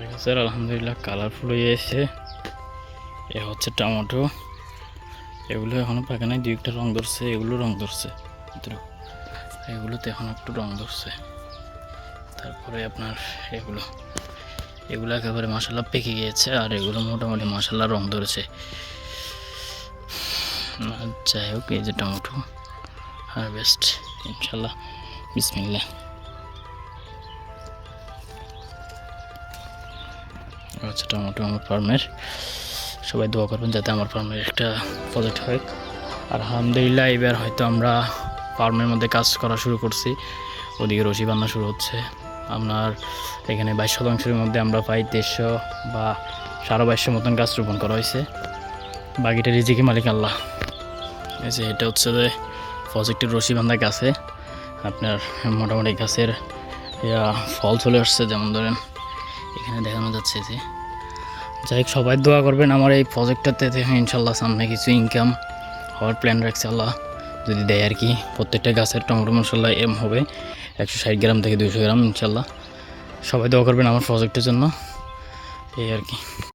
গাছের আলহামদুলিল্লাহ কালারফুল হয়ে এসেছে। এ হচ্ছে টমেটো। এগুলো এখনও পাকে নাই, দুই একটা রং ধরছে, এগুলো রং ধরছে। এগুলোতে এখন একটু রং ধরছে। তারপরে আপনার এগুলো এগুলো একেবারে মশলা পেকে গিয়েছে, আর এগুলো মোটামুটি মশলা রং ধরেছে। যাই হোক, এই যে টমেটো। হারভেস্ট ইনশাল্লাহ। বিসমিল্লাহ। আচ্ছা টমেটো আমার ফার্মের। সবাই দোয়া করবেন যাতে আমার ফার্মের একটা প্রজেক্ট হয়। আর আলহামদুলিল্লাহ, এবার হয়তো আমরা ফার্মের মধ্যে কাজ করা শুরু করছি। ওদিকে রশি বান্না শুরু হচ্ছে। আপনার এখানে বাইশ শতাংশের মধ্যে আমরা পাই দেড়শো বা সাড়ে বাইশশো মতন গাছ রোপণ করা হয়েছে। বাকিটা রিজিকি মালিক আল্লাহ। এই যে এটা হচ্ছে যে প্রজেক্টের রশি বান্ধা গাছে। আপনার মোটামুটি গাছের ফল চলে আসছে, যেমন ধরেন এখানে দেখানো যাচ্ছে যে, যাই সবাই দোয়া করবেন, আমার এই প্রজেক্টটাতে ইনশাল্লাহ সামনে কিছু ইনকাম হওয়ার প্ল্যান রাখছে আল্লাহ। যদি দেয় আর কি, প্রত্যেকটা গাছের টমেটো মশলা এম হবে, একশো ষাট গ্রাম থেকে দুশো গ্রাম ইনশাল্লাহ। সবাই দোয়া করবেন আমার প্রজেক্টের জন্য। এই আর কি।